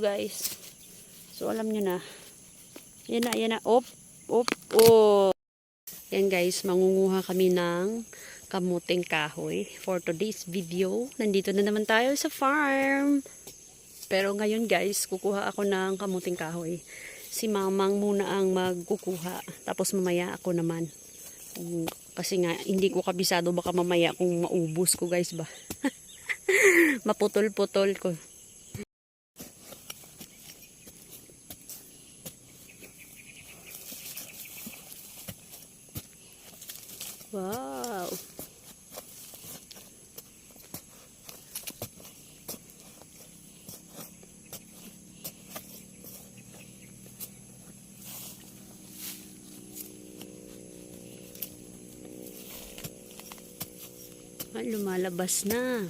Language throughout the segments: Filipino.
Guys. So alam nyo na. Yan na, yan na. Op, op, op. Yan guys, mangunguha kami ng kamuting kahoy for today's video. Nandito na naman tayo sa farm. Pero ngayon guys, kukuha ako ng kamuting kahoy. Si mamang muna ang magkukuha. Tapos mamaya ako naman. Kung- Kasi nga, hindi ko kabisado baka mamaya kung maubos ko guys ba. Maputol-putol ko. Wow. Ah, lumalabas na.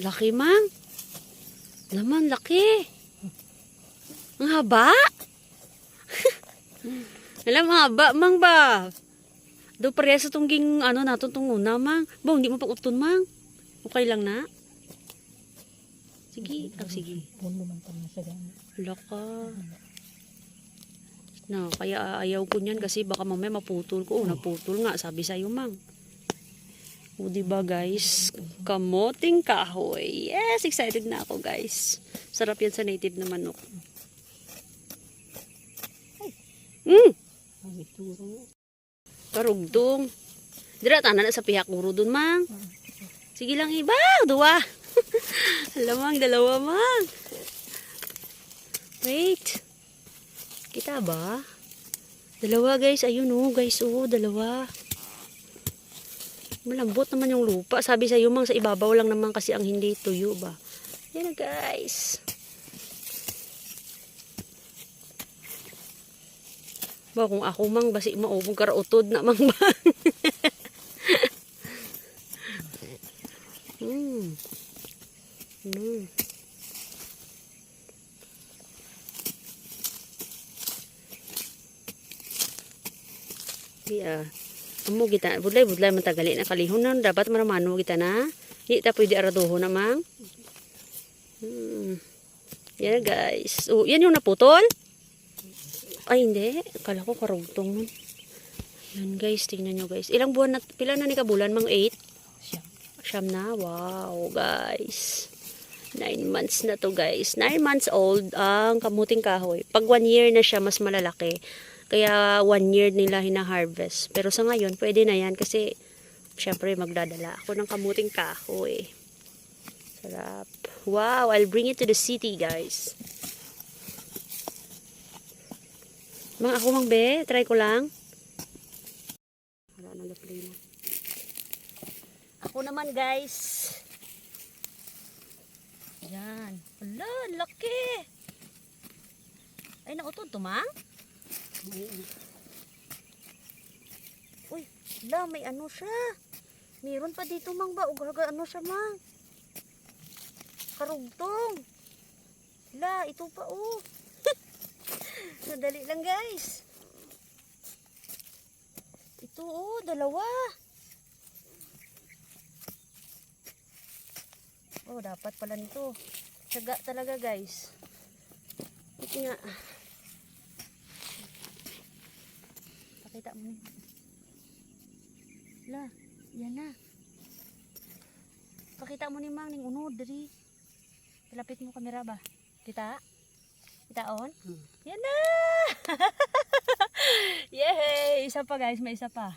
Laki mang. Laman, laki. Ang haba. Alam, haba, mang ba? Do pareha sa tungging, ano, nato itong una, mang. Ba, hindi mo pa uton, mang. Okay lang na? Sige, ah, sige. Puno man pa sa gana. Hala ka. No, kaya ayaw ko niyan kasi baka mamaya maputol ko. Oh, naputol nga, sabi sa'yo, mang. O, diba guys? Kamoting kahoy. Yes, excited na ako, guys. Sarap yan sa native na manok. Mm, karugtong. Dira, tanan na sa pihak uro dun, mang. Sige lang, iba. Dua. Alam, mang, dalawa, mang. Wait. Kita ba? Dalawa, guys. Ayun, oh, guys, oh, dalawa. Malambot naman yung lupa. Sabi sa mang sa ibabaw lang naman kasi ang hindi tuyo ba. Yan na, guys. Ba, kung ako mang basi maubog karautod na mang ba. hmm. Hmm. Iya. Amo kita, budlay budlay man tagali na kalihon na dapat maramano kita na. Di ta pwede araduho na mang. Hmm. Yan guys. Oh, yan yung naputol? Ay hindi, kala ko karugtong nun. Yan guys, tingnan nyo guys. Ilang buwan na, pila na ni kabulan? Mang 8? Siya. Siyam na. Wow, guys. Nine months na to, guys. Nine months old ang kamuting kahoy. Pag one year na siya, mas malalaki. Kaya one year nila hina-harvest. Pero sa ngayon, pwede na yan kasi syempre magdadala ako ng kamuting kahoy. Sarap. Wow, I'll bring it to the city, guys. Mga ako mang be, try ko lang. Wala na na. Ako naman guys. Yan. Ala, laki. Ay, nautod to, Uy, la, may ano siya. Meron pa dito, mang ba? Ugaga, ano siya, mang? Karugtong. La, ito pa, oh. Nadali lang, guys. Ito, oh, dalawa. Oh, dapat pala nito. Tsaga talaga, guys. Ito nga. Pakita mo ni. La, yan na. Pakita mo ni Mang ning unod diri. Palapit mo kamera ba? Kita? Kita on? Yan na! Yay! Isa pa guys, may isa pa.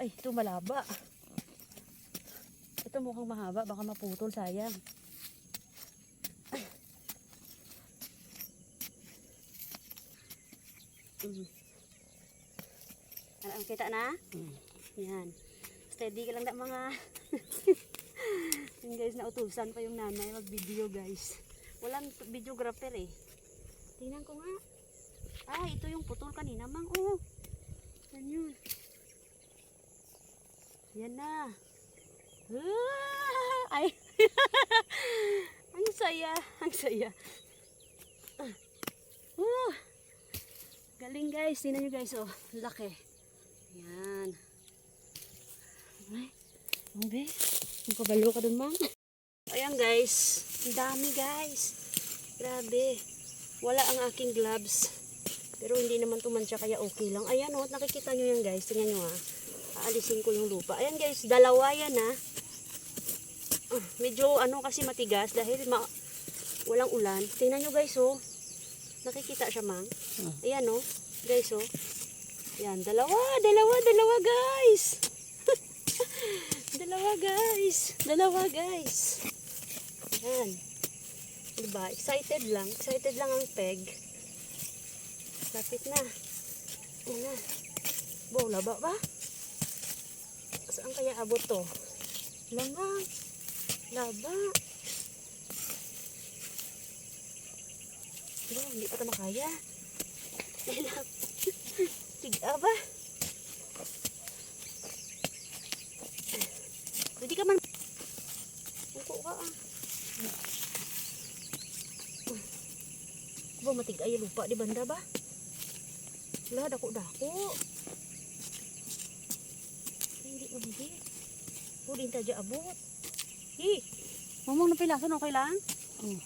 Ay, ito malaba. Ito mukhang mahaba, baka maputol, sayang. Ay. Mm. Ano, kita na? Hmm. Yan. Steady ka lang na mga... Yan guys, nautusan pa yung nanay mag-video guys. Walang videographer eh. Tingnan ko nga. Ah, ito yung putol kanina mang. Oh. Yan yun. Yan na. Ah, ay. ang saya. Ang saya. Ah. Uh. Galing guys. Tingnan nyo guys. Oh, laki. Yan. Ay. Ang be, ang kabalo ka dun, mang. Ayan guys, ang dami guys. Grabe. Wala ang aking gloves. Pero hindi naman tumansya kaya okay lang. Ayan o, nakikita nyo yan guys. Tingnan nyo ha. Aalisin ko yung lupa. Ayan guys, dalawa yan ha. Ah, medyo ano kasi matigas dahil ma walang ulan. Tingnan nyo guys oh. Nakikita siya mang. Ayan oh. Guys oh. Ayan, dalawa, dalawa, dalawa guys. dalawa guys. Dalawa guys. Ayan. Diba? Excited lang. Excited lang ang peg. Lapit na. Ayan na. Wow, laba ba? Saan kaya abot to? Lamang. Laba. Wala, hindi pa ito makaya. Lab. Tiga ba? Pwede ka man. Upo ka ah. Ba matig ay lupa di banda ba? Wala dako dako. Hindi mo hindi. Pwede tayo abot. Hi. Mamang napilason okay lang? Mm.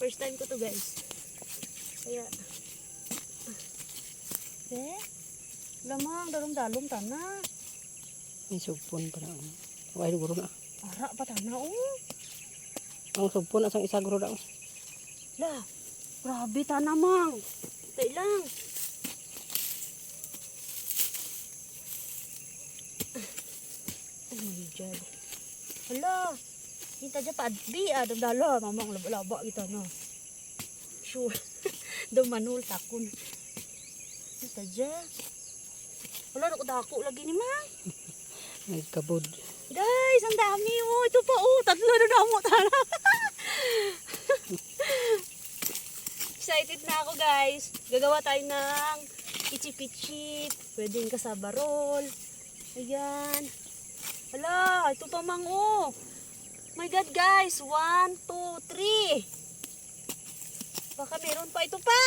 First time ko to guys. Kaya Eh, lamang dalong-dalong tana. May supon pa na. Huwag guro na. Ara pa tana oh. Ang supon asang isa guro na. Lah, grabe tana mang. Tay lang. Oh my God. Hala, kita dyan pa adbi ah, dalo mamang laba-laba kita no. Sure. Daw manul takon. Kita dyan. Wala, dako dako lagi ni mang. May kabod. Guys, ang dami oh. Ito pa oh. Tatlo na damo tara. Excited na ako guys. Gagawa tayo ng ichip-ichip. Pwedeng kasaba roll. Ayan. Hala, ito pa mang oh. My God guys. One, two, three. Baka meron pa ito pa.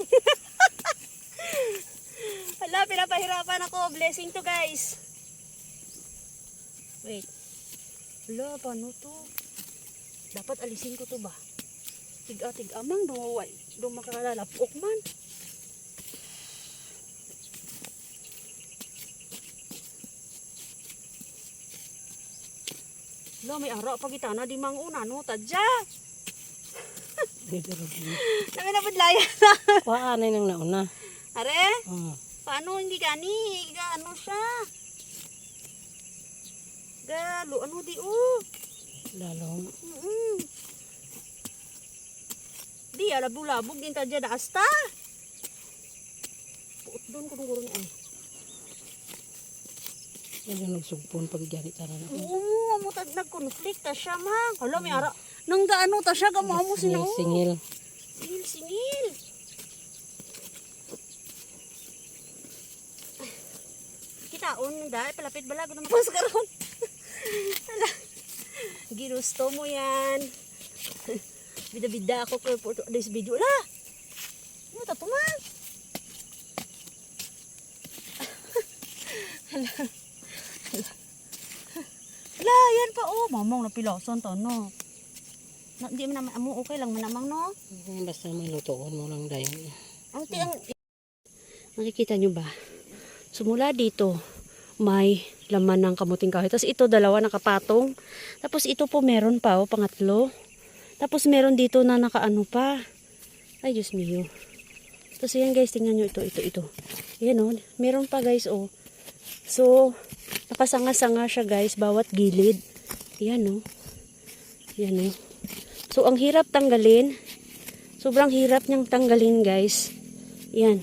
Hala, pinapahirapan ako. Blessing to guys. Wait. Hala, paano to? Dapat alisin ko to ba? Tiga, tiga, amang dumaway. Doon makakalapok man. Hala, may ara pa kita na di mang una, no? Tadya! Dito rin. Namin na Kuhaan na nang nauna. Are, Hmm. paano hindi gani? Ga, ano siya? Galo, ano di, oh? Lalong. Mm-mm. Di, alabog-labog din tadya da asta. Puot doon ko na ay. Yung nagsugpon pag gani tara na. Oo, mo nag-conflict ta siya, mang. Hala, may ara. Nang gaano ta siya, gamo mo sinaw. Singil. Singil, singil. Kitaon, dahil palapit balago na mapas karon. Hala. Ginusto mo yan. Bida-bida ako for, for this video. Ala! Ano ta tuman? Hala. Hala. Hala, yan pa oh. Mamang napilasan to, no. Na, di man naman, amo okay lang man namang, no? Basta may lutoon mo lang dayon. Ang tiang... Nakikita nyo ba? Sumula dito, may laman ng kamuting kahoy. Tapos ito, dalawa nakapatong. Tapos ito po meron pa, oh, pangatlo. Tapos meron dito na nakaano pa. Ay, Diyos mio. Tapos yan guys, tingnan nyo ito, ito, ito. Yan oh, meron pa guys, oh. So, nakasanga-sanga siya guys, bawat gilid. Yan oh. Yan oh. So, ang hirap tanggalin. Sobrang hirap niyang tanggalin guys. Yan.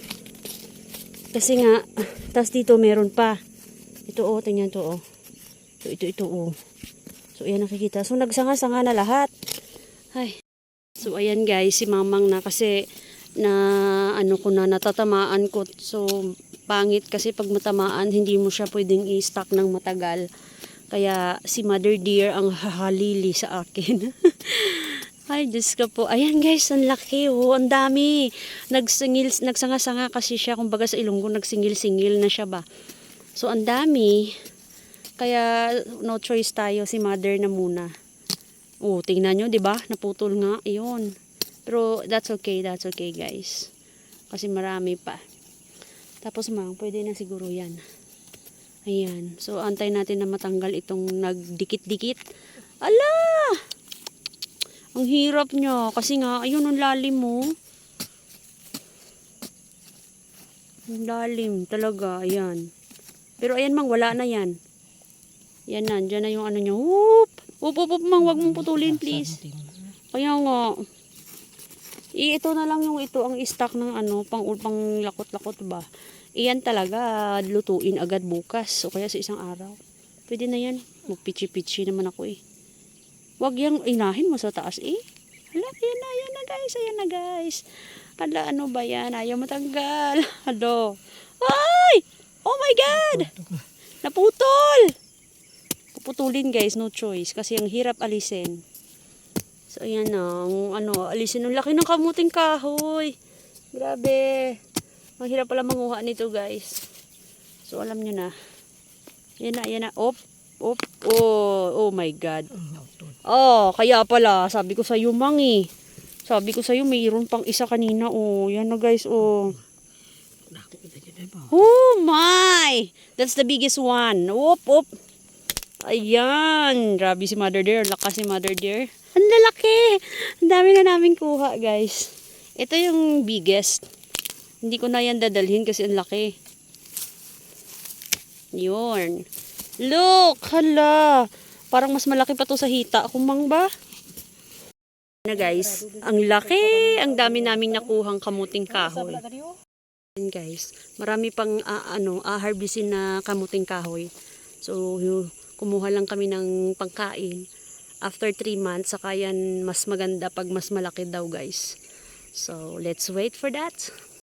Kasi nga, tas dito meron pa. Ito oh, tingnan to oh. Ito, ito, ito oh. So, ayan nakikita. So, nagsanga-sanga na lahat. Ay. So, ayan guys, si mamang na kasi na ano ko na natatamaan ko. So, pangit kasi pag matamaan, hindi mo siya pwedeng i-stock ng matagal. Kaya si Mother Dear ang hahalili sa akin. Ay, Diyos ko po. Ayan guys, ang laki oh. Ang dami. Nagsingil, nagsanga-sanga kasi siya. Kumbaga sa Ilonggo, nagsingil-singil na siya ba. So, ang dami. Kaya, no choice tayo. Si mother na muna. Oh, tingnan nyo, di ba? Naputol nga. Ayun. Pero, that's okay. That's okay, guys. Kasi marami pa. Tapos, mang, pwede na siguro yan. Ayan. So, antay natin na matanggal itong nagdikit-dikit. Ala! Ang hirap niya. Kasi nga, ayun, ang lalim mo. Ang lalim talaga. Ayan. Pero ayan mang, wala na yan. Yan na, dyan na yung ano niya. Whoop! Whoop, whoop, whoop, mang, wag mong putulin, please. Kaya nga. I, ito na lang yung ito, ang stock ng ano, pang, pang lakot-lakot ba. Iyan talaga, lutuin agad bukas. O kaya sa isang araw. Pwede na yan. Magpichi-pichi naman ako eh. Wag yang inahin mo sa taas eh. Hala, ayan na, ayan na guys, ayan na guys. Hala, ano ba yan? Ayaw matanggal. Halo. Ay! Oh my God! Naputol! Puputulin guys, no choice. Kasi ang hirap alisin. So, ayan na. ang ano, alisin. Ang laki ng kamuting kahoy. Grabe. Mahirap pala manguha nito guys. So, alam nyo na. Yan na, yan na. Op, op, oh, oh my God. Oh, kaya pala, sabi ko sa iyo, Mangi. Sabi ko sa iyo, mayroon pang isa kanina. Oh, yan na guys, oh. Oh my! That's the biggest one. Whoop, whoop. Ayan. Grabe si Mother Dear. Lakas si Mother Dear. Ang lalaki. Ang dami na namin kuha, guys. Ito yung biggest. Hindi ko na yan dadalhin kasi ang laki. Yun. Look! Hala! Parang mas malaki pa to sa hita. Kumang ba? Na guys, ang laki! Ang dami naming nakuhang kamuting kahoy. Yan guys, marami pang ah, ano, aharbisin na kamuting kahoy. So, kumuha lang kami ng pangkain. After 3 months, saka yan mas maganda pag mas malaki daw guys. So, let's wait for that.